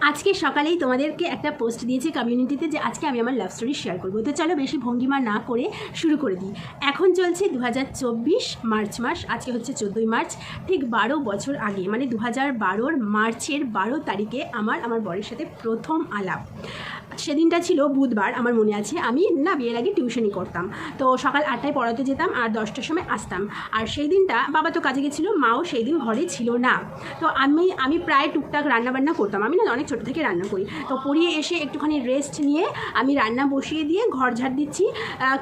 আজকে সকালেই তোমাদেরকে একটা পোস্ট দিয়েছে কমিউনিটিতে যে আজকে আমি আমার লাভ স্টোরি শেয়ার করব। তো চলো বেশি ভঙ্গিমা না করে শুরু করে দিই। এখন চলছে দু হাজার চব্বিশ মার্চ মাস, আজকে হচ্ছে চোদ্দোই মার্চ, ঠিক বারো বছর আগে মানে দু হাজার মার্চের বারো তারিখে আমার আমার বরের সাথে প্রথম আলাপ। সেদিনটা ছিল বুধবার, আমার মনে আছে। আমি না বিয়ের আগে টিউশনি করতাম। তো সকাল আটটায় পড়াতে যেতাম আর দশটার সময় আসতাম। আর সেই দিনটা বাবা তো কাজে গেছিল, মাও সেই দিন ঘরে ছিল না। তো আমি আমি প্রায় টুকটাক রান্নাবান্না করতাম। আমি না অনেক ছোটো থেকে রান্না করি। তো পড়িয়ে এসে একটুখানি রেস্ট নিয়ে আমি রান্না বসিয়ে দিয়ে ঘর ঝাড় দিচ্ছি।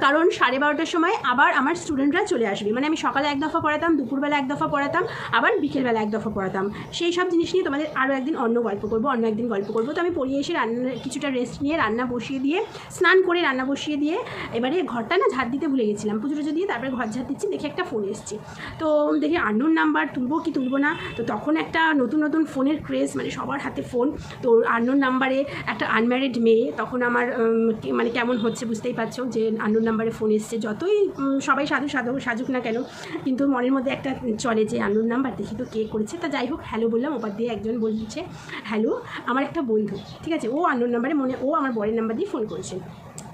কারণ সাড়ে বারোটার সময় আবার আমার স্টুডেন্টরা চলে আসবে। মানে আমি সকালে এক দফা পড়াতাম, দুপুরবেলা এক দফা পড়াতাম, আবার বিকেলবেলা এক দফা পড়াতাম। সেই সব জিনিস নিয়ে তোমাদের আরও একদিন অন্য গল্প করব, অন্য একদিন গল্প করব। তো আমি পড়িয়ে এসে রান্না কিছুটা রেস্ট নিয়ে রান্না বসিয়ে দিয়ে, স্নান করে রান্না বসিয়ে দিয়ে, এবারে ঘরটা না ঝাড় দিতে ভুলে গেছিলাম। পুজো টুজো দিয়ে তারপরে ঘর ঝাড় দিচ্ছি, দেখি একটা ফোন এসছে। তো দেখি আন্নোর নাম্বার তুলবো কি তুলবো না? তো তখন একটা নতুন নতুন ফোনের ক্রেজ মানে সবার হাতে ফোন তো আন্নোর নাম্বারে একটা আনম্যারিড মেয়ে, তখন আমার মানে কেমন হচ্ছে বুঝতেই পারছ যে আন্নোর নাম্বারে ফোন এসছে। যতই সবাই সাধু সাধু, সাজুক না কেন, কিন্তু মনের মধ্যে একটা চলে যে আন্নোর নাম্বার দেখি তো কে করেছে। তা যাই হোক হ্যালো বললাম, ওপার দিয়ে একজন বলছে হ্যালো আমার একটা বন্ধু। ঠিক আছে, ও আন্নোর নাম্বারে মনে, ও আমার বরের নাম্বার দিয়ে ফোন করেছে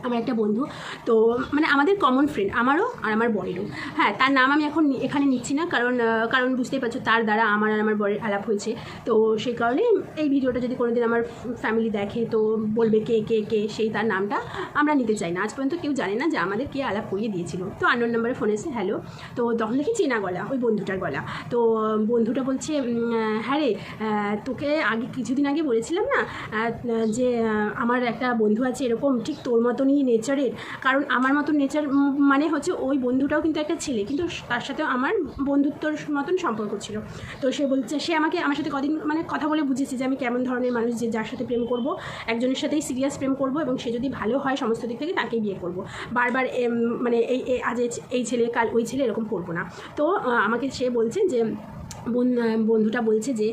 আমার একটা বন্ধু, তো মানে আমাদের কমন ফ্রেন্ড আমারও আর আমার বরেরও। হ্যাঁ তার নাম আমি এখন এখানে নিচ্ছি না, কারণ কারণ বুঝতেই পারছ তার দ্বারা আমার আর আমার বরের আলাপ হয়েছে। তো সেই কারণে এই ভিডিওটা যদি কোনোদিন আমার ফ্যামিলি দেখে, তো বলবে কে কে কে, সেই তার নামটা আমরা নিতে চাই না। আজ পর্যন্ত কেউ জানে না যে আমাদের কে আলাপ করিয়ে দিয়েছিল। তো আন্নোর নাম্বারে ফোন এসে হ্যালো তো তখন দেখি চেনা গলা, ওই বন্ধুটার গলা। তো বন্ধুটা বলছে হ্যাঁ রে তোকে আগে কিছুদিন আগে বলেছিলাম না যে আমার একটা বন্ধু আছে এরকম, ঠিক তোর মতনই নেচারের, কারণ আমার মতন নেচার মানে হচ্ছে ওই বন্ধুটাও কিন্তু একটা ছেলে, কিন্তু তার সাথে আমার বন্ধুত্বর মতন সম্পর্ক ছিল। তো সে বলছে, সে আমাকে, আমার সাথে কদিন মানে কথা বলে বুঝেছে যে আমি কেমন ধরনের মানুষ, যে যার সাথে প্রেম করব, একজনের সাথেই সিরিয়াস প্রেম করব এবং সে যদি ভালো হয় সমস্ত দিক থেকে তাকেই বিয়ে করব। বারবার মানে এই আজ এই- ছেলে, কাল ওই ছেলে এরকম করব না। তো আমাকে সে বলছে যে বন্ধুটা বলছে যে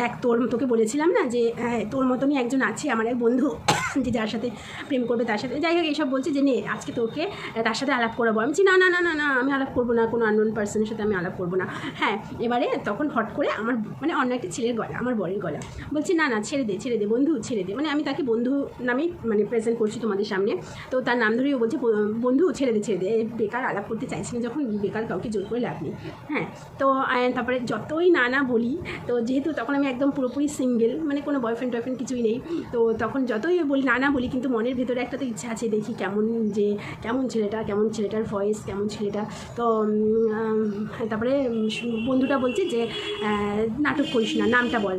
দেখ তোর তোকে বলেছিলাম না যে আহ, তোর মতনই একজন আছে আমার এক বন্ধু যে যার সাথে প্রেম করবে তার সাথে। যাই হোক এইসব বলছে যে নে আজকে তোকে তার সাথে আলাপ করাবো। আমি না না না না না আমি আলাপ করব না কোনো আননোন পার্সনের সাথে আমি আলাপ করব না। হ্যাঁ এবারে তখন হট করে আমার মানে অন্য একটা ছেলের গলা আমার বরের গলা। বলছে না না ছেড়ে দে ছেড়ে দে বন্ধু ছেড়ে দে। মানে আমি তাকে বন্ধু নামেই মানে প্রেজেন্ট করছি তোমাদের সামনে। তো তার নাম ধরেও বলছে বন্ধু ছেড়ে দে ছেড়ে দে। বেকার আলাপ করতে চাইছি না যখন বেকার কাউকে জোর করে লাভ নেই। হ্যাঁ তো তারপরে যতই না না বলি, তো যেহেতু তখন আমি একদম পুরোপুরি সিঙ্গেল মানে কোনো বয়ফ্রেন্ড টয়ফ্রেন্ড কিছুই নেই, তো তখন যতই বলি না না বলি, কিন্তু মনের ভেতরে একটা তো ইচ্ছা আছে দেখি কেমন যে, কেমন ছেলেটা, কেমন ছেলেটার ভয়েস কেমন ছেলেটা। তো তারপরে বন্ধুটা বলছে যে নাটক করিস না, নামটা বল।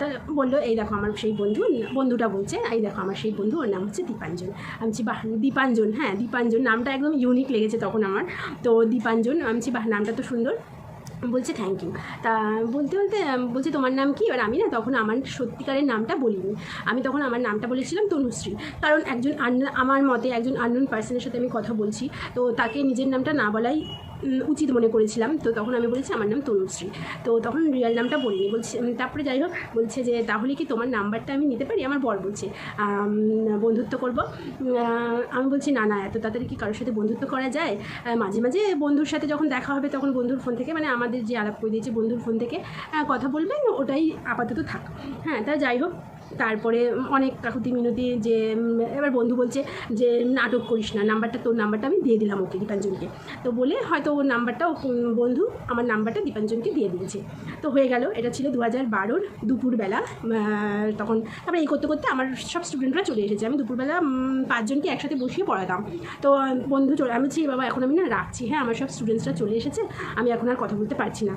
তা বলল, এই দেখো আমার সেই বন্ধু, বন্ধুটা বলছে, এই দেখো আমার সেই বন্ধু, ওর নাম হচ্ছে দীপাঞ্জন। আমি বলছি, বাহ, দীপাঞ্জন হ্যাঁ দীপাঞ্জন। নামটা একদম ইউনিক লেগেছে তখন আমার। তো দীপাঞ্জন, আমি বলছি, বাহ, নামটা তো সুন্দর। বলছে থ্যাংক ইউ তা বলতে বলতে বলছে, তোমার নাম কি? এবার আমি না তখন আমার সত্যিকারের নামটা বলিনি। আমি তখন আমার নামটা বলেছিলাম তনুশ্রী। কারণ একজন আমার মতে একজন আননোন পার্সনের সাথে আমি কথা বলছি। তো তাকে নিজের নামটা না বলাই উচিত মনে করেছিলাম। তো তখন আমি বলেছি, আমার নাম তনুশ্রী। তো তখন রিয়েল নামটা বলিনি। বলছি তারপরে যাই হোক, বলছে যে, তাহলে কি তোমার নাম্বারটা আমি নিতে পারি? আমার বর বলছে বন্ধুত্ব করব। আমি বলছি, না না, এত তাড়াতাড়ি কি কারোর সাথে বন্ধুত্ব করা যায়? মাঝে মাঝে বন্ধুর সাথে যখন দেখা হবে, তখন বন্ধুর ফোন থেকে মানে আমাদের যে আলাপ করে দিয়েছে বন্ধুর ফোন থেকে কথা বলবেন, ওটাই আপাতত থাক। হ্যাঁ তা যাই হোক তারপরে অনেক কাকুতি মিনতি যে এবার বন্ধু বলছে যে, নাটক করিস না, নাম্বারটা তোর নাম্বারটা আমি দিয়ে দিলাম ওকে, দীপাঞ্জনকে। তো বলে হয়তো ওর নাম্বারটা বন্ধু আমার নাম্বারটা দীপাঞ্জনকে দিয়ে দিয়েছে। তো হয়ে গেল, এটা ছিল দু হাজার বারোর দুপুরবেলা তখন তারপরে এই করতে করতে আমার সব স্টুডেন্টরা চলে এসেছে। আমি দুপুরবেলা পাঁচজনকে একসাথে বসিয়ে পড়াতাম। তো বন্ধু চলে, আমি বলছি বাবা, এখন আমি না রাখছি। হ্যাঁ আমার সব স্টুডেন্টসরা চলে এসেছে, আমি এখন আর কথা বলতে পারছি না।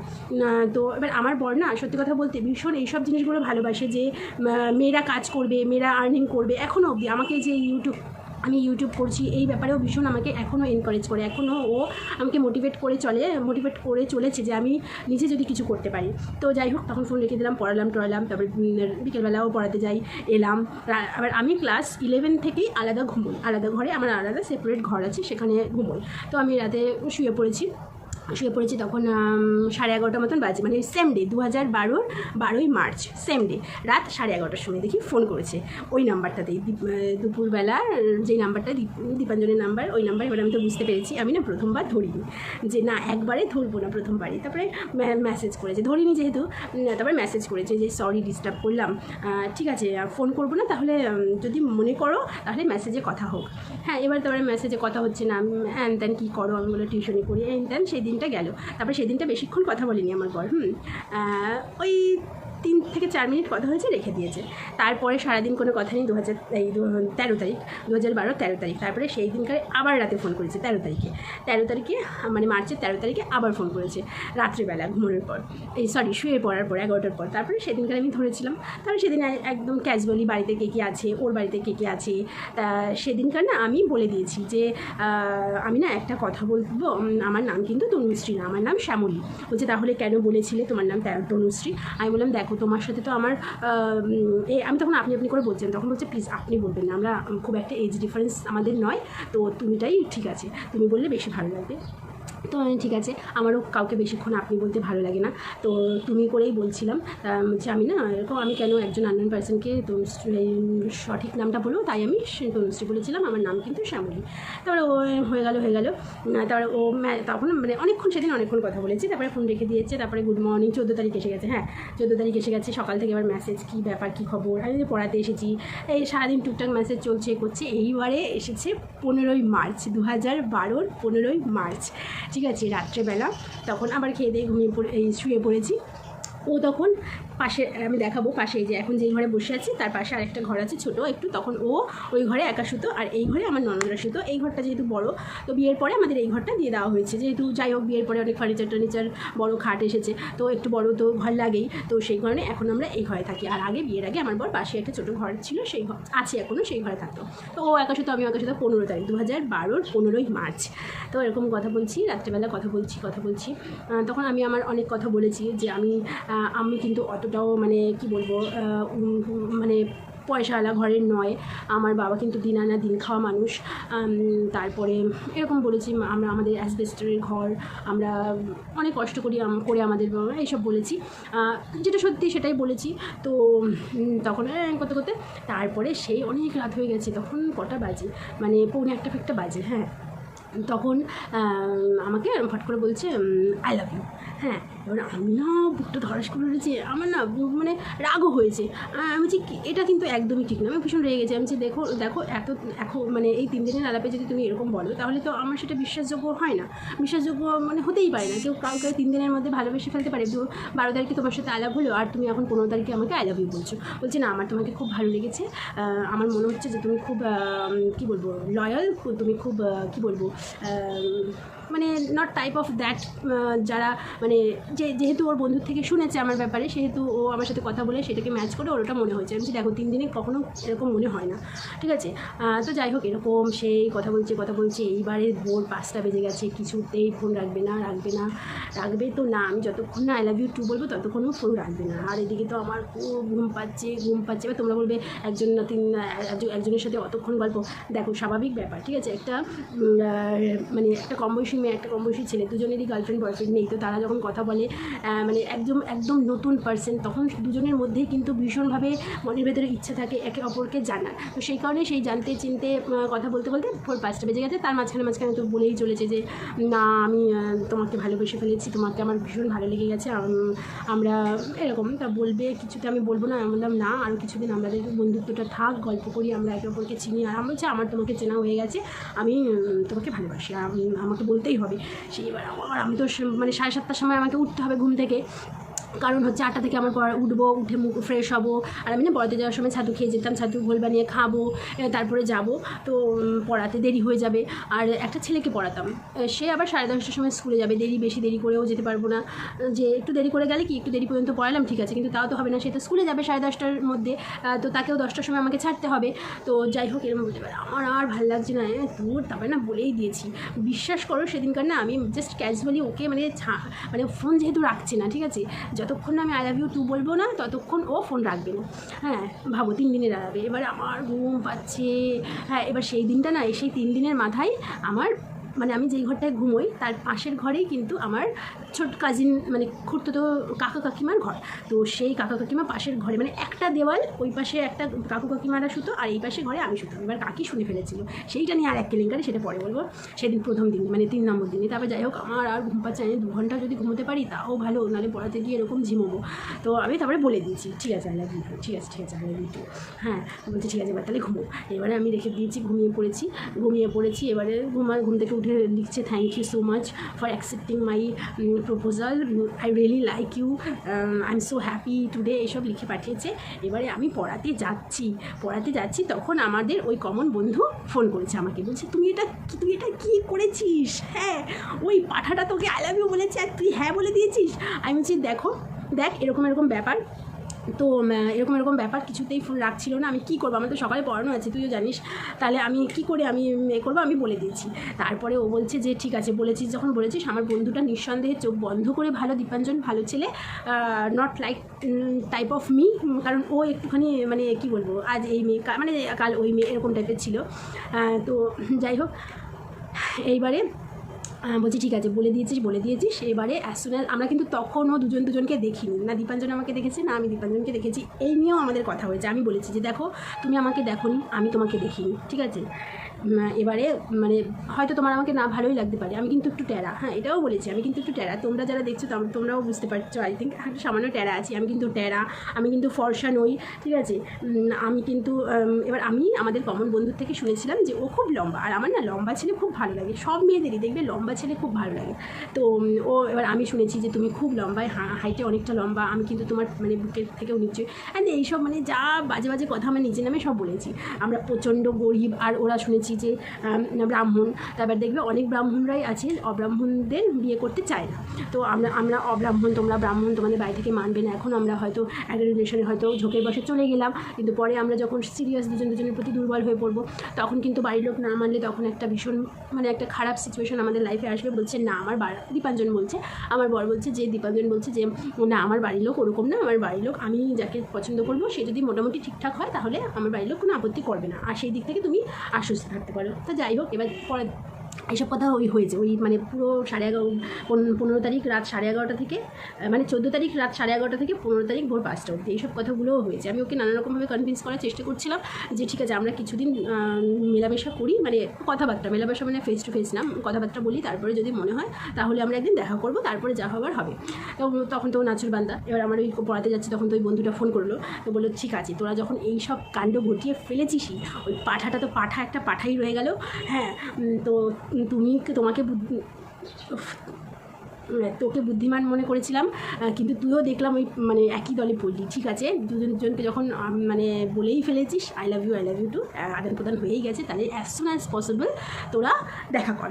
তো এবার আমার বর না, সত্যি কথা বলতে ভীষণ এইসব জিনিসগুলো ভালোবাসে যে মেয়েরা কাজ করবে, মেয়েরা আর্নিং করবে এখনও অবধি আমাকে যে ইউটিউব আমি ইউটিউব করছি, এই ব্যাপারেও ভীষণ আমাকে এখনও এনকারেজ করে এখনও ও আমাকে মোটিভেট করে চলে মোটিভেট করে চলেছে যে আমি নিজে যদি কিছু করতে পারি। তো যাই হোক, তখন ফোন রেখে দিলাম, পড়ালাম, টড়ালাম, তারপর বিকেলবেলাও পড়াতে যাই, এলাম আবার আমি ক্লাস ইলেভেন থেকেই আলাদা ঘুমোই, আলাদা ঘরে, আমার আলাদা সেপারেট ঘর আছে, সেখানে ঘুমোই। তো আমি রাতে শুয়ে পড়েছি। শুয়ে পড়েছি তখন সাড়ে এগারোটা মতন বাজে মানে সেম ডে দু হাজার বারোর বারোই মার্চ সেম ডে রাত সাড়ে এগারোটার সময় দেখি ফোন করেছে ওই নাম্বারটাতেই। দীপ- আহ, দুপুরবেলা যেই নাম্বারটা দীপ- দীপাঞ্জনের নাম্বার ওই নাম্বার এবার আমি তো বুঝতে পেরেছি আমি না প্রথমবার ধরিনি যে না একবারে ধরবো না প্রথমবারই। তারপরে মেসেজ করেছে ধরিনি যেহেতু তারপরে মেসেজ করেছে যে সরি ডিস্টার্ব করলাম ঠিক আছে ফোন করব না তাহলে যদি মনে করো তাহলে মেসেজে কথা হোক। হ্যাঁ এবার তারপরে মেসেজে কথা হচ্ছে না আমি হ্যান ত্যান কী করো আমি বলে টিউশনি করি হ্যান ত্যান সেই দিনটা গেল। তারপরে সেদিনটা বেশিক্ষণ কথা বলিনি আমার বর হুম? ওই তিন থেকে চার মিনিট কথা হয়েছে, রেখে দিয়েছে। তারপরে সারাদিন কোনো কথা নেই দু হাজার এই তেরো তারিখ দু হাজার বারো তেরো তারিখ। তারপরে সেই দিনকার আবার রাতে ফোন করেছে, তেরো তারিখে। তেরো তারিখে মানে মার্চের তেরো তারিখে আবার ফোন করেছে, রাত্রিবেলা ঘুমানোর পর। এই সরি শুয়ে পড়ার পর, এগারোটার পর। তারপরে সেদিনকার আমি ধরেছিলাম। তারপরে সেদিন একদম ক্যাজুয়ালি বাড়িতে কে কে আছে, ওর বাড়িতে কে কে আছে, তা সেদিনকার না আমি বলে দিয়েছি যে আমি না একটা কথা বলব আমার নাম কিন্তু তনুশ্রী না, আমার নাম শ্যামলী। বলছে তাহলে কেন বলেছিলে তোমার নাম তনুশ্রী? আমি বললাম, দেখো তোমার সাথে তো আমার আমি তখন আপনি আপনি করে বলছেন তখন বলছে প্লিজ আপনি বলবেন না। আমরা খুব একটা এজ ডিফারেন্স আমাদের নয়, তো তুমিটাই ঠিক আছে। তুমি বললে বেশি ভালো লাগবে। তো ঠিক আছে। আমারও কাউকে বেশিক্ষণ আপনি বলতে ভালো লাগে না। তো, তুমি করেই বলছিলাম যে আমি না, এরকম আমি কেন একজন আননোন পার্সনকে তো সঠিক নামটা বলব? তাই আমি তনুশ্রী বলেছিলাম, আমার নাম কিন্তু শ্যামলী। তারপরে ও হয়ে গেল হয়ে গেল। তারপরে ও তখন মানে অনেকক্ষণ সেদিন অনেকক্ষণ কথা বলেছি, তারপরে ফোন রেখে দিয়েছে, তারপরে গুড মর্নিং চোদ্দ তারিখ এসে গেছে হ্যাঁ চোদ্দ তারিখ এসে গেছে, সকাল থেকে এবার মেসেজ কী ব্যাপার, কী খবর, আমি যে পড়াতে এসেছি, এই সারাদিন টুকটাক মেসেজ চলছে, করছে, এইবারে এসেছে পনেরোই মার্চ দু হাজার বারোর পনেরোই মার্চ। ঠিক আছে রাত্রেবেলা। তখন আবার খেয়ে দিয়ে ঘুমিয়ে পড়ে এই শুয়ে পড়েছি। ও তখন পাশে, আমি দেখাবো পাশে যে এখন যেই ঘরে বসে আছি, তার পাশে আরেকটা ঘর আছে ছোট, একটু তখন ও ওই ঘরে একা শুতো, আর এই ঘরে আমার ননদরা শুতো। এই ঘরটা যেহেতু বড়, তো বিয়ের পরে আমাদের এই ঘরটা দিয়ে দেওয়া হয়েছে। যেহেতু যাই হোক, বিয়ের পরে অনেক ফার্নিচার টার্নিচার, বড় খাট এসেছে, তো একটু বড় তো ঘর লাগেই, তো সেই কারণে এখন আমরা এই ঘরে থাকি। আর আগে, বিয়ের আগে আমার বর পাশে একটা ছোটো ঘর ছিল, সেই ঘর, আছে এখনও সেই ঘরে থাকতো। তো ও একা শুতো আমি একা শুতো পনেরো তারিখ দু হাজার বারোর পনেরোই মার্চ। তো এরকম কথা বলছি, রাত্রেবেলা কথা বলছি কথা বলছি। তখন আমি আমার অনেক কথা বলেছি যে আমি আমি কিন্তু অতটাও মানে কি বলব মানে পয়সাওয়ালা ঘরের নয়। আমার বাবা কিন্তু দিন আনা দিন খাওয়া মানুষ। তারপরে এরকম বলেছি, আমরা আমাদের অ্যাসবেস্টারের ঘর, আমরা অনেক কষ্ট করি করে আমাদের বাবা এইসব বলেছি। যেটা সত্যি সেটাই বলেছি। তো তখন করতে করতে তারপরে সেই অনেক রাত হয়ে গেছে, তখন কটা বাজে? মানে পৌনে একটা ফেকটা বাজে হ্যাঁ। তখন আমাকে ফট করে বলছে আই লাভ ইউ হ্যাঁ। এবার আমি না বুকটা ধরাস করে রয়েছে আমার না মানে রাগও হয়েছে। আমি কি- এটা কিন্তু একদমই ঠিক না। আমি ভীষণ রেগে গেছি। আমি বলছি দেখো দেখো এত এখন মানে এই তিন দিনের আলাপে যদি তুমি এরকম বলো, তাহলে তো আমার সেটা বিশ্বাসযোগ্য হয় না। বিশ্বাসযোগ্য মানে হতেই পারে না। কেউ কাউকে তিন দিনের মধ্যে ভালোবেসে ফেলতে পারে। বারো তারিখে তোমার সাথে আলাপ হলো, আর তুমি এখন পনেরো তারিখে আমাকে আই লাভ ইউ বলছো। বলছি, না, আমার তোমাকে খুব ভালো লেগেছে। আমার মনে হচ্ছে যে তুমি খুব কী বলব লয়াল তুমি খুব কী বলব মানে নট টাইপ অফ দ্যাট যারা মানে যে, যেহেতু ওর বন্ধুর থেকে শুনেছে আমার ব্যাপারে, সেহেতু ও আমার সাথে কথা বলে সেটাকে ম্যাচ করে ওর ওটা মনে হয়েছে। আমি দেখো, তিন দিনে কখনো এরকম মনে হয় না। ঠিক আছে? তো যাই হোক, এরকম সেই কথা বলছে কথা বলছে। এইবারে ভোর পাঁচটা বেজে গেছে, কিছুতেই ফোন রাখবে না রাখবে না, রাখবে তো না। আমি যতক্ষণ না আই লাভ ইউ টু বলব ততক্ষণও ফোন রাখবে না। আর এদিকে তো আমার ঘুম পাচ্ছে ঘুম পাচ্ছে। এবার তোমরা বলবে, একজন না তিন একজনের সাথে অতক্ষণ গল্প? দেখো, স্বাভাবিক ব্যাপার, ঠিক আছে? একটা মানে একটা কম বয়সী মেয়ে একটা কম বয়সী ছেলে, দুজনেরই গার্লফ্রেন্ড বয়ফ্রেন্ড নেই। তো তারা যখন কথা বলে মানে একদম একদম নতুন পার্সন তখন দুজনের মধ্যেই কিন্তু ভীষণভাবে মনের ভেতরে ইচ্ছা থাকে একে অপরকে জানার। তো সেই কারণে সেই জানতে চিনতে কথা বলতে বলতে ভোর পাঁচটা বেজে গেছে। তার মাঝখানে মাঝখানে তো বলেই চলেছে যে, না, আমি তোমাকে ভালোবেসে ফেলেছি, তোমাকে আমার ভীষণ ভালো লেগে গেছে। আমরা এরকম। তা বলবে, কিছুতে আমি বলব না। আমি বললাম, না আরও কিছুদিন আমাদের বন্ধুত্বটা থাক, গল্প করি, আমরা একে অপরকে চিনি, আর আমি বলছি আমার তোমাকে চেনা হয়ে গেছে। আমি তোমাকে ভালোবাসি আম- আমাকে বলতেই হবে। সেই এবার আমার আমি তো মানে সাড়ে সাতটার সময় আমাকে উঠতে হবে ঘুম থেকে। কারণ হচ্ছে আটটা থেকে আমার পড়া উঠবো, উঠে মুখ ফ্রেশ হব। আর আমি না পড়াতে যাওয়ার সময় ছাতু খেয়ে যেতাম, ছাতু ঘোল বানিয়ে খাব তারপরে যাব। তো পড়াতে দেরি হয়ে যাবে। আর একটা ছেলেকে পড়াতাম। সে আবার সাড়ে দশটার সময় স্কুলে যাবে। দেরি বেশি, দেরি করেও যেতে পারব না। যে একটু দেরি করে গেলে কি? একটু দেরি পর্যন্ত পড়ালাম, ঠিক আছে। কিন্তু তাও তো হবে না। সে তো স্কুলে যাবে সাড়ে দশটার মধ্যে। তো তাকেও দশটার সময় আমাকে ছাড়তে হবে। তো যাই হোক, এরকম বলতে পারে। আমার আর ভালো লাগছে না। দূর, তারপরে না বলেই দিয়েছি। বিশ্বাস করো, সেদিনকার না আমি জাস্ট ক্যাজুয়ালি ওকে মানে মানে ফোন যেহেতু রাখছে না, ঠিক আছে? যতক্ষণ না আমি আই লাভ ইউ টু বলব না, ততক্ষণ ও ফোন রাখবে না। হ্যাঁ ভাবো, তিন দিনে দাঁড়াবে এবার আমার ঘুম পাচ্ছে। হ্যাঁ এবার সেই দিনটা না এই সেই তিন দিনের মাথায় আমার মানে আমি যেই ঘরটায় ঘুমোই, তার পাশের ঘরেই কিন্তু আমার ছোট কাজিন মানে খুঁড়তো কাকা কাকিমার ঘর। তো সেই কাকা কাকিমা পাশের ঘরে মানে একটা দেওয়াল, ওই পাশে একটা কাকু কাকিমারা শুতো, আর এই পাশে ঘরে আমি শুতো। এবার কাকি শুনে ফেলেছিল। সেইটা নিয়ে আর এক কেলেঙ্কারি, সেটা পরে বলব। সেদিন প্রথম দিন মানে তিন নম্বর দিনে তারপর যাই হোক, আমার আর ঘুম পাচ্ছে আমি দু ঘণ্টা যদি ঘুমোতে পারি, তাও ভালো, নাহলে পড়াতে গিয়ে এরকম ঝিমোবো। তো আমি তারপরে বলে দিয়েছি, ঠিক আছে আল্লাহ দিন ঠিক আছে ঠিক আছে আল্লাহ দিন হ্যাঁ বলছি, ঠিক আছে, এবার তাহলে ঘুমো। এবারে আমি রেখে দিয়েছি, ঘুমিয়ে পড়েছি। ঘুমিয়ে পড়েছি, এবারে ঘুমা, ঘুম থেকে উঠে লিখছে thank you so much for accepting my proposal I really like you I am so happy today এসব লিখে পাঠিয়েছে। এবারে আমি পড়াতে যাচ্ছি। পড়াতে যাচ্ছি তখন আমাদের ওই কমন বন্ধু ফোন করেছে আমাকে। বলছে, তুমি এটা তুই এটা কী করেছিস? হ্যাঁ ওই পাঠাটা তোকে আই লাভ ইউ বলেছে আর তুই হ্যাঁ বলে দিয়েছিস? আমি বলছি, দেখো, দেখ, এরকম এরকম ব্যাপার। তো এরকম এরকম ব্যাপার কিছুতেই ফোন রাখছিল না। আমি কী করব? আমার তো সকালে পড়ানো আছে, তুইও জানিস। তাহলে আমি কি করে? আমি এ করব? আমি বলে দিয়েছি। তারপরে ও বলছে যে, ঠিক আছে, বলেছিস, যখন বলেছিস, আমার বন্ধুটা নিঃসন্দেহে চোখ বন্ধ করে ভালো, দীপাঞ্জন ভালো ছেলে not like type of me কারণ ও একটুখানি মানে কি বলব, আজ এই মেয়ে মানে কাল ওই মেয়ে, এরকম টাইপের ছিল। তো, যাই হোক, এইবারে বলছি, ঠিক আছে, বলে দিয়েছিস বলে দিয়েছিস। এবারে অ্যাজ আমরা কিন্তু তখনও দুজন দুজনকে দেখিনি। না, দীপাঞ্জন আমাকে দেখেছে, না আমি দীপাঞ্জনকে দেখেছি। এই নিয়েও আমাদের কথা হয়েছে। আমি বলেছি যে, দেখো, তুমি আমাকে দেখো আমি তোমাকে দেখিনি। ঠিক আছে? এবারে মানে হয়তো তোমার আমাকে না ভালোই লাগতে পারে। আমি কিন্তু একটু ট্যারা। হ্যাঁ এটাও বলেছি, আমি কিন্তু একটু ট্যারা। তোমরা যারা দেখছ তোমরাও বুঝতে পারছ। আই থিঙ্ক একটা সামান্য ট্যারা আছি, আমি কিন্তু ট্যারা, আমি কিন্তু ফর্সা নই, ঠিক আছে? আমি কিন্তু এবার আমি আমাদের কমন বন্ধুর থেকে শুনেছিলাম যে ও খুব লম্বা, আর আমার না লম্বা ছেলে খুব ভালো লাগে। সব মেয়েদেরই দেখবে লম্বা ছেলে খুব ভালো লাগে। তো ও এবার আমি শুনেছি যে তুমি খুব লম্বায় হাইটে অনেকটা লম্বা, আমি কিন্তু তোমার মানে বুকের থেকেও নিচ্ছি অ্যান্ড এইসব মানে যা বাজে বাজে কথা আমার নিজের নামে সব বলেছি। আমরা প্রচণ্ড গরিব, আর ওরা শুনেছি যে ব্রাহ্মণ। তারপর দেখবে অনেক ব্রাহ্মণরাই আছে অব্রাহ্মণদের বিয়ে করতে চায় না। তো আমরা আমরা অব্রাহ্মণ, তোমরা ব্রাহ্মণ, তোমাদের বাড়ি থেকে মানবে না। এখন আমরা হয়তো একটা রিলেশনে হয়তো ঝোঁকের বসে চলে গেলাম। কিন্তু পরে আমরা যখন সিরিয়াস দুজন দুজনের প্রতি দুর্বল হয়ে পড়ব, তখন কিন্তু বাড়ির লোক না মানলে তখন একটা ভীষণ মানে একটা খারাপ সিচুয়েশন আমাদের লাইফে আসবে। বলছে, না, আমার দীপাঞ্জন বলছে, আমার বর বলছে যে, দীপাঞ্জন বলছে যে, না, আমার বাড়ির লোক ওরকম না। আমার বাড়ির লোক, আমি যাকে পছন্দ করব, সে যদি মোটামুটি ঠিকঠাক হয়, তাহলে আমার বাড়ির লোক কোনো আপত্তি করবে না। আর সেই দিক থেকে তুমি আশ্বস্ত থাকতে পারো। তো যাই হোক এবার পরে এইসব কথা ওই হয়েছে। ওই মানে পুরো সাড়ে এগারো, পন- পনেরো তারিখ রাত সাড়ে এগারোটা থেকে মানে চোদ্দ তারিখ রাত সাড়ে এগারোটা থেকে পনেরো তারিখ ভোর পাঁচটা অবধি। এইসব কথাগুলোও হয়েছে। আমি ওকে নানা রকমভাবে কনভিন্স করার চেষ্টা করছিলাম যে, ঠিক আছে, আমরা কিছুদিন মেলামেশা করি। মানে কথাবার্তা, মেলামেশা মানে ফেস টু ফেস না, কথাবার্তা বলি, তারপরে যদি মনে হয়, তাহলে আমরা একদিন দেখা করব, তারপরে যা হবার হবে। তো তখন তো নাচুর বান্দা। এবার আমার ওই পড়াতে যাচ্ছে, তখন তো ওই বন্ধুটা ফোন করল। তো বলল, ঠিক আছে, তোরা যখন এই সব কাণ্ড ঘটিয়ে ফেলেছিসই, ওই পাঠাটা তো পাঠা, একটা পাঠাই রয়ে গেল। হ্যাঁ তো তুমি তোমাকে বুদ্ধি- তোকে বুদ্ধিমান মনে করেছিলাম কিন্তু তুইও দেখলাম ওই মানে একই দলে পড়লি, ঠিক আছে? দুজন দুজনকে যখন মানে বলেই ফেলেছিস I love you I love you too আদান প্রদান হয়েই গেছে, তাহলে অ্যাজ সুন অ্যাজ পসিবল তোরা দেখা কর।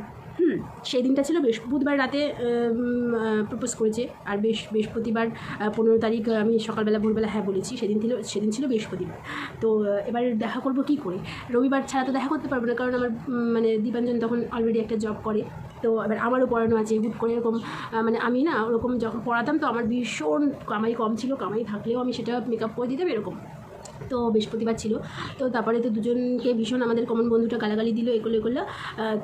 সেই দিনটা ছিল বৃহস্প- বুধবার রাতে প্রপোজ করেছে। আর বেশ, বৃহস্পতিবার পনেরো তারিখ আমি সকালবেলা, ভোরবেলা হ্যাঁ বলেছি, সেদিন ছিল সেদিন ছিল বৃহস্পতিবার। তো এবার দেখা করব কী করে? রবিবার ছাড়া তো দেখা করতে পারব না, কারণ আমার মানে দীপাঞ্জন তখন অলরেডি একটা জব করে। তো এবার আমারও পড়ানো আছে, হুট করে এরকম মানে আমি না, ওরকম যখন পড়াতাম তো আমার ভীষণ কামাই কম ছিল, কামাই থাকলেও আমি সেটা মেকআপ করে দিতাম এরকম। তো বৃহস্পতিবার ছিল। তো তারপরে তো দুজনকে ভীষণ আমাদের কমন বন্ধুটা গালাগালি দিল এগুলো এগুলো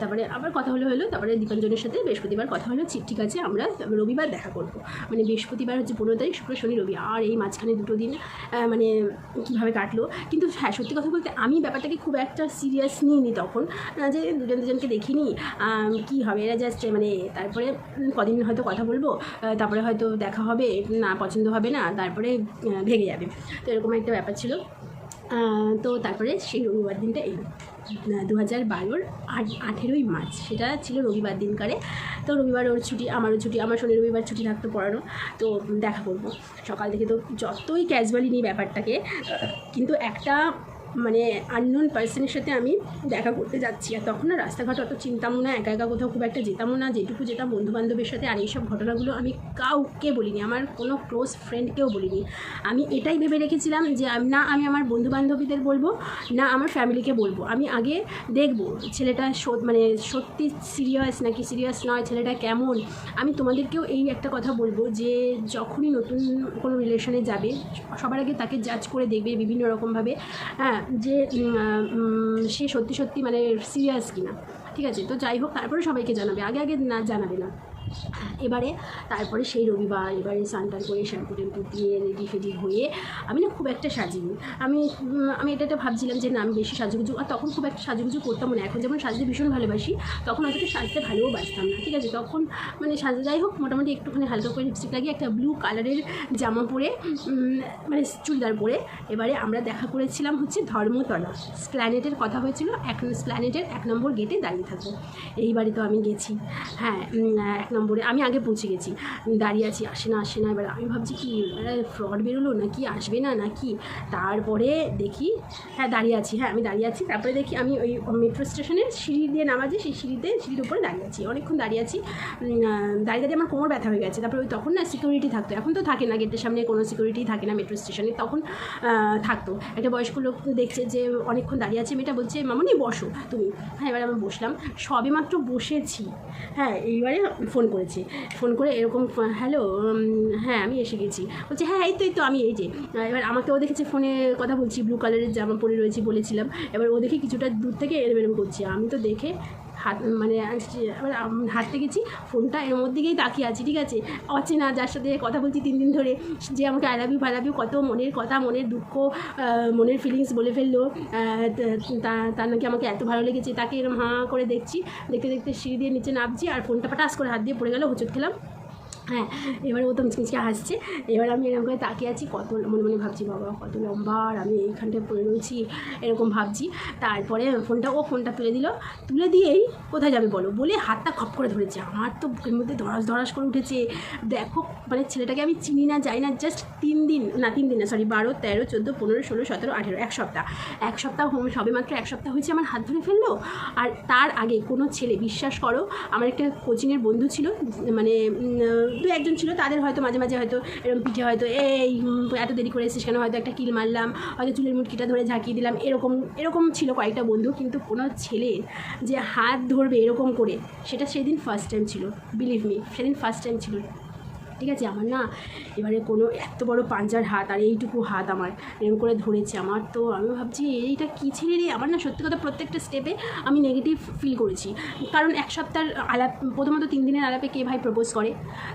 তারপরে আবার কথা হলো হলো, তারপরে দীপাঞ্জনের সাথে বৃহস্পতিবার কথা হলো ঠিক আছে, আমরা রবিবার দেখা করব। মানে বৃহস্পতিবার হচ্ছে পনেরো তারিখ, শুক্র, শনি, রবি, আর এই মাঝখানে দুটো দিন মানে কীভাবে কাটলো। কিন্তু হ্যাঁ সত্যি কথা বলতে আমি ব্যাপারটাকে খুব একটা সিরিয়াস নিইনি তখন যে দুজন দুজনকে দেখিনি কী হবে, এরা জাস্ট মানে তারপরে কদিন হয়তো কথা বলব তারপরে হয়তো দেখা হবে, না, পছন্দ হবে না, তারপরে ভেঙে যাবে। তো এরকম একটা ব্যাপার ছিল। তো তারপরে সেই রবিবার দিনটা এই দু হাজার বারোর আট, আঠেরোই মার্চ, সেটা ছিল রবিবার দিনকারে তো রবিবার ওর ছুটি, আমারও ছুটি, আমার শনি রবিবার ছুটি থাকতো পড়ানো, তো দেখা করব। সকাল থেকে তো যতই ক্যাজুয়ালি নিই ব্যাপারটাকে, কিন্তু একটা মানে আননোন পার্সনের সাথে আমি দেখা করতে যাচ্ছি। আর তখন না রাস্তাঘাট অত চিন্তামও না একা একা কোথাও খুব একটা যেতামও না যেটুকু যেটা বন্ধু বান্ধবের সাথে আর এইসব ঘটনাগুলো আমি কাউকে বলিনি, আমার কোনো ক্লোজ ফ্রেন্ডকেও বলিনি। আমি এটাই ভেবে রেখেছিলাম যে না আমি আমার বন্ধু বান্ধবীদের বলব, না আমার ফ্যামিলিকে বলব। আমি আগে দেখব ছেলেটা মানে সত্যি সিরিয়াস নাকি সিরিয়াস নয়, ছেলেটা কেমন? আমি তোমাদেরকেও এই একটা কথা বলব যে যখনই নতুন কোনো রিলেশনে যাবে, সবার আগে তাকে জাজ করে দেখবে বিভিন্ন রকমভাবে। হ্যাঁ যে সে সত্যি সত্যি মানে সিরিয়াস কিনা। ঠিক আছে? তো যাই হোক, তারপরে সবাইকে জানাবে। আগে আগে না জানাবে না। এবারে তারপরে সেই রবিবার এবারে স্নান করে শ্যাম্পু টেম্পু দিয়ে রেডি ফেডি হয়ে আমি না খুব একটা সাজিনি। আমি আমি এটা একটা ভাবছিলাম যে না, আমি বেশি সাজুগুজু, আর তখন খুব একটা সাজুগুজু করতাম না। এখন যেমন সাজতে ভীষণ ভালোবাসি, তখন অতটা সাজতে ভালোও বাসতাম না, ঠিক আছে? তখন মানে সাজতে যাই হোক, মোটামুটি একটুখানি হালকা করে লিপস্টিক লাগিয়ে একটা ব্লু কালারের জামা পরে মানে চুড়িদার পরে এবারে আমরা দেখা করেছিলাম হচ্ছে ধর্মতলা। স্প্ল্যানেটের কথা হয়েছিল, এক স্প্ল্যানেটের এক নম্বর গেটে দাঁড়িয়ে থাকব। এইবারে তো আমি গেছি। হ্যাঁ এক নম্বরে আমি আগে পৌঁছে গেছি। দাঁড়িয়ে আছি, আসে না আসে না, এবার আমি ভাবছি কি ফ্রড বেরোলো না কি আসবে না না কি তারপরে দেখি হ্যাঁ দাঁড়িয়ে আছি হ্যাঁ আমি দাঁড়িয়ে আছি। তারপরে দেখি আমি ওই মেট্রো স্টেশনের সিঁড়ি দিয়ে নামাজি সেই সিঁড়িতে, সিঁড়ির উপরে দাঁড়িয়ে আছি। অনেকক্ষণ দাঁড়িয়ে আছি দাঁড়িয়ে দাঁড়িয়ে আমার কোমর ব্যথা হয়ে গেছে। তারপরে ওই তখন না সিকিউরিটি থাকতো। এখন তো থাকে না গেটের সামনে কোনো সিকিউরিটি থাকে না মেট্রো স্টেশনে তখন থাকতো। একটা বয়স্ক লোক দেখছে যে অনেকক্ষণ দাঁড়িয়ে আছে, মেয়েটা বলছে, মামনি, বসো। তুমি হ্যাঁ এবার আমি বসলাম। সবে মাত্র বসেছি। হ্যাঁ এইবারে ফোন করেছে। ফোন করে এরকম, হ্যালো হ্যাঁ আমি এসে গেছি। বলছে হ্যাঁ এই তো এই তো, আমি এই যে। এবার আমাকে ও দেখেছে ফোনে কথা বলছি, ব্লু কালারের জামা পরে রয়েছি বলেছিলাম। এবার ও দেখে কিছুটা দূর থেকে এরম এরম করছি। আমি তো দেখে হাত মানে হাঁটতে গেছি, ফোনটা এর মধ্যে গিয়েই তাকিয়ে আছি, ঠিক আছে? অচেনা যার সাথে কথা বলছি তিন দিন ধরে, যে আমাকে আই লাভ ইউ ভাই লাভ ইউ কত মনের কথা, মনের দুঃখ মনের ফিলিংস বলে ফেলল তার নাকি আমাকে এত ভালো লেগেছে, তাকে এরম হাঁ করে দেখছি, দেখতে দেখতে সিঁড়ি দিয়ে নিচে নামছি, আর ফোনটা পাটাস করে হাত দিয়ে পড়ে গেল, হোঁচট খেলাম। হ্যাঁ এবার ও তো মিচমিচকে হাসছে এবার আমি এরকম করে তাকিয়ে আছি, কত মনে মনে ভাবছি, বাবা, কত লম্বা আর আমি এইখানটায় পড়ে রয়েছি, এরকম ভাবছি। তারপরে ফোনটা, ও ফোনটা তুলে দিল। তুলে দিয়েই কোথায় যাবে বলো? বলে হাতটা খপ করে ধরেছে। আমার তো বুকের মধ্যে ধরাস ধরাস করে উঠেছে। দেখো মানে ছেলেটাকে আমি চিনি না, যাই না জাস্ট তিন দিন, না, তিন দিন না সরি বারো, তেরো, চোদ্দ, পনেরো, ষোলো, সতেরো, আঠেরো, এক সপ্তাহ। এক সপ্তাহ সবে মাত্র এক সপ্তাহ হয়েছে, আমার হাত ধরে ফেলল। আর তার আগে কোনো ছেলে, বিশ্বাস করো, আমার একটা কোচিংয়ের বন্ধু ছিল মানে দু একজন ছিল, তাদের হয়তো মাঝে মাঝে হয়তো এরকম পিঠে হয়তো, এই এত দেরি করে এসেছিস কেন? হয়তো একটা কিল মারলাম, হয়তো চুলের মুটকিটা ধরে ঝাঁকিয়ে দিলাম। এরকম এরকম ছিল কয়েকটা বন্ধু, কিন্তু কোনো ছেলে যে হাত ধরবে এরকম করে, সেটা সেদিন ফার্স্ট টাইম ছিল বিলিভ মি সেদিন ফার্স্ট টাইম ছিল। ঠিক আছে, আমার না এবারে কোনো এত বড় পাঞ্জার হাত আর এইটুকু হাত আমার এরকম করে ধরেছে আমার। তো আমি ভাবছি, এইটা কী ছেড়ে রে আমার না সত্যি কথা প্রত্যেকটা স্টেপে আমি নেগেটিভ ফিল করেছি। কারণ এক সপ্তাহের আলাপ, প্রথমত তিন দিনের আলাপে কে ভাই প্রপোজ করে?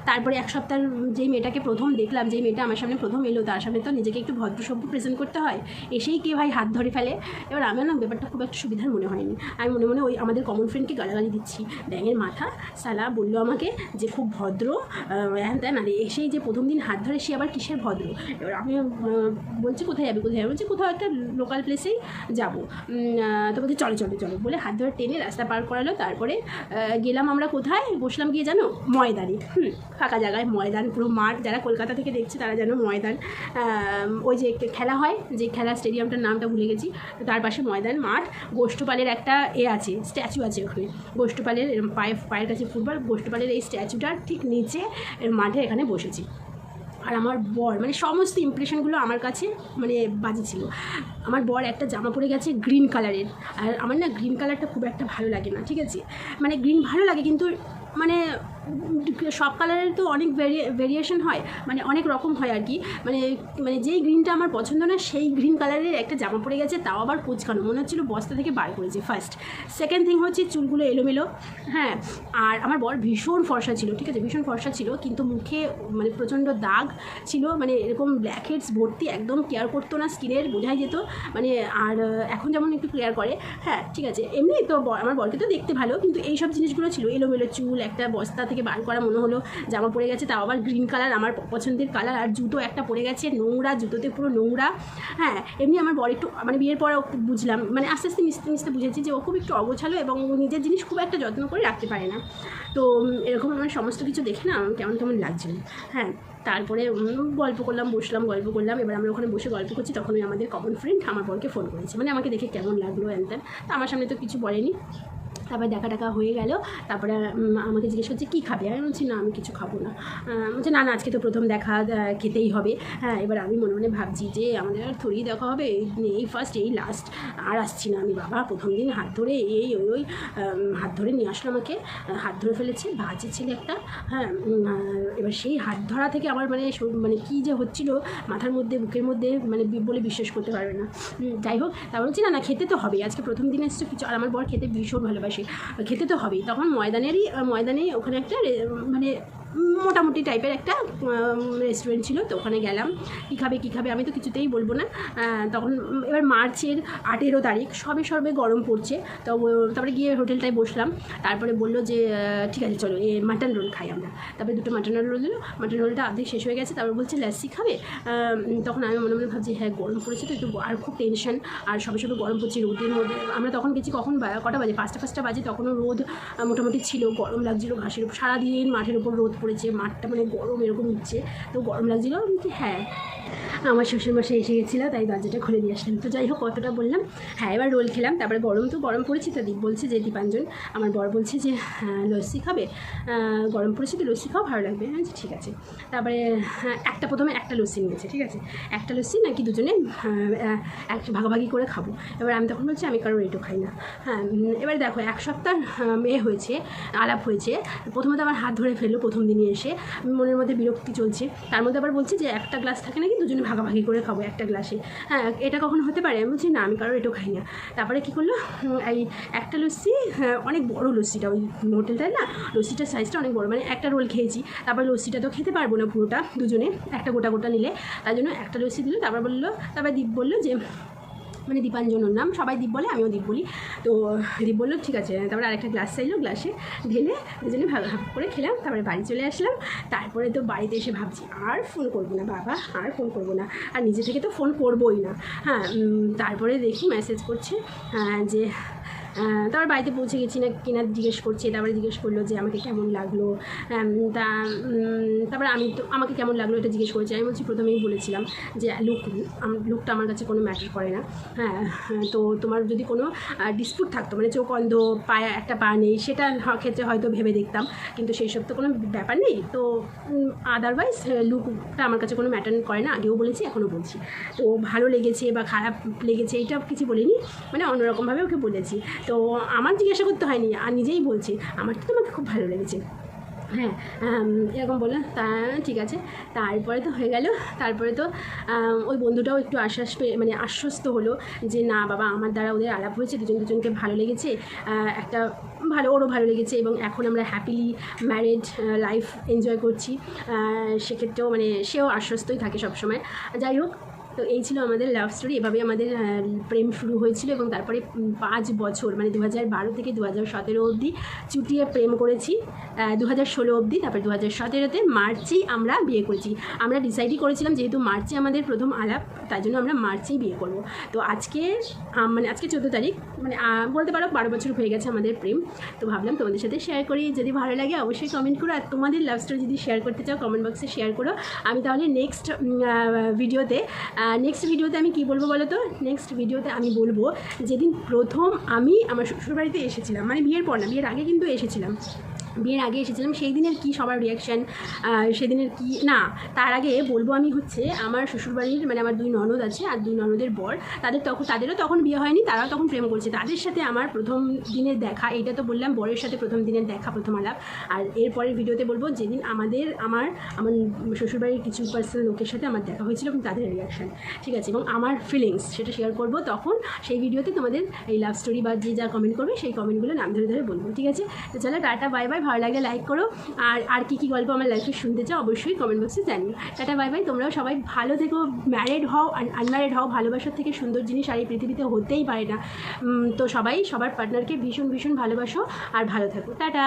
তারপরে এক সপ্তাহের যেই মেয়েটাকে প্রথম দেখলাম, যেই মেয়েটা আমার সামনে প্রথম এলো, তার সামনে তো নিজেকে একটু ভদ্রসভ্য প্রেজেন্ট করতে হয়, এসেই কে ভাই হাত ধরে ফেলে। এবার আমার না ব্যাপারটা খুব একটা সুবিধার মনে হয়নি। আমি মনে মনে ওই আমাদের কমন ফ্রেন্ডকে গালাগালি দিচ্ছি। ব্যাঙের মাথা সালা বলল আমাকে যে খুব ভদ্র ত্যান আর এসেই যে প্রথম দিন হাত ধরে, সে আবার কিসের ভদ্র? এবার আমি বলছি কোথায় যাবি, কোথায় যাবে? বলছি কোথাও একটা লোকাল প্লেসেই যাব। তো বলছি চলো চলো চলো। বলে হাত ধরে টেনে রাস্তা পার করালো। তারপরে গেলাম আমরা কোথায়? বসলাম গিয়ে জানো? ময়দানে। ফাঁকা জায়গায় ময়দান, পুরো মাঠ। যারা কলকাতা থেকে দেখছে, তারা যেন ময়দান। ওই যে খেলা হয়, যে খেলা স্টেডিয়ামটার নামটা ভুলে গেছি। তার পাশে ময়দান, মাঠ। গোষ্ঠপালের একটা এ আছে স্ট্যাচু আছে ওখানে। গোষ্ঠপালের পায়ে পায়ের কাছে ফুটবল গোষ্ঠপালের এই স্ট্যাচুটার ঠিক নিচে, এর মাঠে এখানে বসেছি। আর আমার বর মানে সমস্ত ইমপ্রেশনগুলো আমার কাছে মানে বাজে ছিল। আমার বর একটা জামা পরে গেছে গ্রিন কালারের আর আমার না গ্রিন কালারটা খুব একটা ভালো লাগে না, ঠিক আছে? মানে গ্রিন ভালো লাগে কিন্তু মানে সব কালারের তো অনেক ভেরিয়েশন হয় মানে অনেক রকম হয় আর কি। মানে মানে যেই গ্রিনটা আমার পছন্দ না, সেই গ্রিন কালারের একটা জামা পরে গেছে, তাও আবার কুচকানো। মনে হচ্ছিল বস্তা থেকে বার করেছে ফার্স্ট সেকেন্ড থিং হচ্ছে চুলগুলো এলোমেলো হ্যাঁ। আর আমার বর ভীষণ ফর্সা ছিল, ঠিক আছে? ভীষণ ফর্সা ছিল, কিন্তু মুখে মানে প্রচণ্ড দাগ ছিল মানে এরকম ব্ল্যাক হেডস ভর্তি, একদম কেয়ার করতো না স্কিনের বোঝাই যেত। মানে আর এখন যেমন একটু ক্লিয়ার করে হ্যাঁ ঠিক আছে? এমনি তো আমার বরকে তো দেখতে ভালো, কিন্তু এই সব জিনিসগুলো ছিল, এলোমেলো চুল, একটা বস্তা থেকে বার করা মনে হলো জামা পরে গেছে, তাও আবার গ্রিন কালার আমার পছন্দের কালার আর জুতো একটা পরে গেছে, নোংরা, জুতোতে পুরো নোংরা। হ্যাঁ এমনি আমার বর একটু মানে বিয়ের পর বুঝলাম মানে আস্তে আস্তে মিশতে মিশতে বুঝেছি যে ও খুব একটু অগোছালো এবং নিজের জিনিস খুব একটা যত্ন করে রাখতে পারে না। তো এরকম আমার সমস্ত কিছু দেখে না কেমন কেমন লাগছিল হ্যাঁ তারপরে গল্প করলাম, বসলাম, গল্প করলাম, এবার আমরা ওখানে বসে গল্প করছি তখন ওই আমাদের কমন ফ্রেন্ড আমার বরকে ফোন করেছে। মানে আমাকে দেখে কেমন লাগল এন তা আমার সামনে তো কিছু বলেনি। তারপর দেখা টাকা হয়ে গেল। তারপরে আমাকে জিজ্ঞেস করছে, কী খাবে? আমি বলছি, না, আমি কিছু খাব না। বলছে, না না, আজকে তো প্রথম দেখা খেতেই হবে। হ্যাঁ এবার আমি মনে মনে ভাবছি যে, আমাদের আর থোড়ি দেখা হবে, এই- ফার্স্ট এই লাস্ট আর আসছি না। আমি, বাবা, প্রথম দিন হাত ধরে, এই, ওই ওই হাত ধরে নিয়ে আসলো আমাকে হাত ধরে ফেলেছে, বাজে ছেলে একটা। হ্যাঁ এবার সেই হাত ধরা থেকে আমার মানে মানে কী যে হচ্ছিল, মাথার মধ্যে, বুকের মধ্যে মানে বলে বিশ্বাস করতে পারবে না। যাই হোক, তারপর বলছি, না না, খেতে তো হবে আজকে প্রথম দিন এসছো কিছু। আর আমার বর খেতে ভীষণ ভালোবাসে। খেতে তো হবেই। তখন ময়দানেরই ময়দানে ওখানে একটা মানে মোটামুটি টাইপের একটা রেস্টুরেন্ট ছিল, তো ওখানে গেলাম। কী খাবে কী খাবে, আমি তো কিছুতেই বলব না। তখন এবার মার্চের আঠেরো তারিখ, সবে সবে গরম পড়ছে। তো তারপরে গিয়ে হোটেলটায় বসলাম। তারপরে বলল যে ঠিক আছে, চলো, এ মাটন রোল খাই আমরা। তারপরে দুটো মাটন রোল দিল মাটন রোলটা অর্ধেক শেষ হয়ে গেছে। তারপর বলছে লাসি খাবে? তখন আমি মনে মনে ভাবছি হ্যাঁ গরম পড়েছে তো, একটু আর খুব টেনশন আর সবে সবে গরম পড়ছে, রোদের মধ্যে। আমরা তখন গেছি কখন কটা বাজে? পাঁচটা পাঁচটা বাজে। তখনও রোদ মোটামুটি ছিল, গরম লাগছিল, ঘাসের উপর সারাদিন মাঠের উপর রোদ পড়েছে। মাঠটা মানে গরম এরকম হচ্ছে। তো গরম লাগছিল। আমি কি হ্যাঁ। আমার শ্বশুরমশাই এসে গেছিল তাই দরজাটা খুলে দিয়ে আসলাম। তো যাই হোক কতটা বললাম? হ্যাঁ এবার রোল খেলাম তারপরে গরম তো গরম পড়েছে তো দীপ বলছে যে দীপাঞ্জন আমার বর বলছে যে হ্যাঁ, লস্যি খাবে? গরম পড়েছে তো লস্যি খাও ভালো লাগবে। হ্যাঁ ঠিক আছে। তারপরে হ্যাঁ, একটা প্রথমে একটা লস্যি নিয়েছে ঠিক আছে? একটা লস্যি নাকি দুজনে আহ, এক ভাগাভাগি করে খাব। এবার আমি তখন বলছি আমি কারোর এটু খাই না। হ্যাঁ এবার দেখো এক সপ্তাহ মেয়ে হয়েছে আলাপ হয়েছে। প্রথমত আমার হাত ধরে ফেলল প্রথম দিনই এসে। মনের মধ্যে বিরক্তি চলছে। তার মধ্যে আবার বলছে যে একটা গ্লাস থাকে নাকি দুজনে ভাগাভাগি করে খাব একটা গ্লাসে। হ্যাঁ এটা কখনো হতে পারে? আমি বলছি না আমি কারোর এটাও খাই না তারপরে কী করল? এই একটা লস্যি হ্যাঁ, অনেক বড় লস্যিটা ওই হোটেলটায় না লস্যিটার সাইজটা অনেক বড় মানে একটা রোল খেয়েছি। তারপর লস্যিটা তো খেতে পারব না পুরোটা দুজনে একটা গোটা গোটা নিলে। তার জন্য একটা লস্যি দিল তারপর বলল তারপর দীপ বলল যে মানে দীপাঞ্জনের নাম, সবাই দীপ বলে, আমিও দীপ বলি। তো দীপ বলল, ঠিক আছে। তারপরে আরেকটা গ্লাস চাইলো, গ্লাসে ঢেলে দুজনে ভাগ ভাগ করে খেলাম। তারপরে বাড়ি চলে আসলাম। তারপরে তো বাড়িতে এসে ভাবছি, আর ফোন করব না, বাবা, আর ফোন করব না। আর নিজে থেকে তো ফোন করবোই না। হ্যাঁ তারপরে দেখি মেসেজ করছে যে তারপর বাড়িতে পৌঁছে গেছি না কিনা জিজ্ঞেস করছে তারপরে জিজ্ঞেস করল যে আমাকে কেমন লাগল। তা তারপরে আমি তো আমাকে কেমন লাগল এটা জিজ্ঞেস করেছি। আমি বলছি প্রথমেই বলেছিলাম যে লুক লুকটা আমার কাছে কোনো ম্যাটার করে না। হ্যাঁ হ্যাঁ, তো তোমার যদি কোনো ডিসপুট থাকতো মানে চোখ অন্ধ পায়ে একটা পা নেই সেটা ক্ষেত্রে হয়তো ভেবে দেখতাম। কিন্তু সেই সব তো কোনো ব্যাপার নেই। তো আদারওয়াইজ লুকটা আমার কাছে কোনো ম্যাটার করে না। আগেও বলেছি এখনও বলছি। তো ভালো লেগেছে বা খারাপ লেগেছে এটা কিছু বলিনি। মানে অন্যরকমভাবে ওকে বলেছি। তো আমার জিজ্ঞাসা করতে হয়নি, আর নিজেই বলছি, আমার তো তোমাকে খুব ভালো লেগেছে। হ্যাঁ এরকম বলল, তা ঠিক আছে, তারপরে তো হয়ে গেল, তারপরে তো ওই বন্ধুটাও একটু আশ্বাস পেয়ে মানে আশ্বস্ত হলো যে, না বাবা, আমার দ্বারা ওদের আলাপ হয়েছে, দুজন দুজনকে ভালো লেগেছে একটা ভালো, ওরও ভালো লেগেছে, এবং এখন আমরা হ্যাপিলি ম্যারেড লাইফ এনজয় করছি সেক্ষেত্রেও মানে সেও আশ্বস্তই থাকে সবসময়। যাই হোক তো এই ছিল আমাদের লাভ স্টোরি এভাবে আমাদের প্রেম শুরু হয়েছিল এবং তারপরে পাঁচ বছর মানে দু হাজার বারো থেকে দু হাজার সতেরো অবধি চুটিয়ে প্রেম করেছি। দু হাজার ষোলো অবধি, তারপরে দু হাজার সতেরোতে মার্চেই আমরা বিয়ে করেছি। আমরা ডিসাইডই করেছিলাম যেহেতু মার্চে আমাদের প্রথম আলাপ তাই জন্য আমরা মার্চেই বিয়ে করব। তো আজকে মানে আজকে চোদ্দ তারিখ মানে বলতে পারো বারো বছর হয়ে গেছে আমাদের প্রেম। তো ভাবলাম তোমাদের সাথে শেয়ার করি। যদি ভালো লাগে অবশ্যই কমেন্ট করো। আর তোমাদের লাভ স্টোরি যদি শেয়ার করতে চাও কমেন্ট বক্সে শেয়ার করো। আমি তাহলে নেক্সট ভিডিওতে নেক্সট ভিডিওতে আমি কি বলব বলো তো নেক্সট ভিডিওতে আমি বলব, যেদিন প্রথম আমি আমার শ্বশুরবাড়িতে এসেছিলাম মানে বিয়ের পর না, বিয়ের আগে কিন্তু এসেছিলাম। বিয়ের আগে এসেছিলাম সেই দিনের কি সবার রিয়াকশান সেদিনের কি? না, তার আগে বলব আমি হচ্ছে আমার শ্বশুরবাড়ির মানে আমার দুই ননদ আছে আর দুই ননদের বর, তাদের তখন তাদেরও তখন বিয়ে হয়নি, তারাও তখন প্রেম করছে। তাদের সাথে আমার প্রথম দিনের দেখা এটা তো বললাম, বরের সাথে প্রথম দিনের দেখা, প্রথম আলাপ। আর এরপরের ভিডিওতে বলব, যেদিন আমাদের, আমার আমার শ্বশুরবাড়ির কিছু পার্সোনাল লোকের সাথে আমার দেখা হয়েছিল এবং তাদের রিয়াকশান ঠিক আছে, এবং আমার ফিলিংস সেটা শেয়ার করব তখন। সেই ভিডিওতে তোমাদের এই লাভ স্টোরি বা যে যা কমেন্ট করবে, সেই কমেন্টগুলো নাম ধরে ধরে বলব। ঠিক আছে, তো চলো, টাটা বাই বাই ভালো লাগলে লাইক করো। আর আর কী কী গল্প আমার লাইফে শুনতে চাও অবশ্যই কমেন্ট বক্সে জানিও। টাটা বাই বাই তোমরাও সবাই ভালো থেকো ম্যারেড হও আনম্যারেড হও। ভালোবাসার থেকে সুন্দর জিনিস আর এই পৃথিবীতে হতেই পারে না। তো সবাই, সবার পার্টনারকে ভীষণ ভীষণ ভালোবাসো। আর ভালো থাকো। টাটা।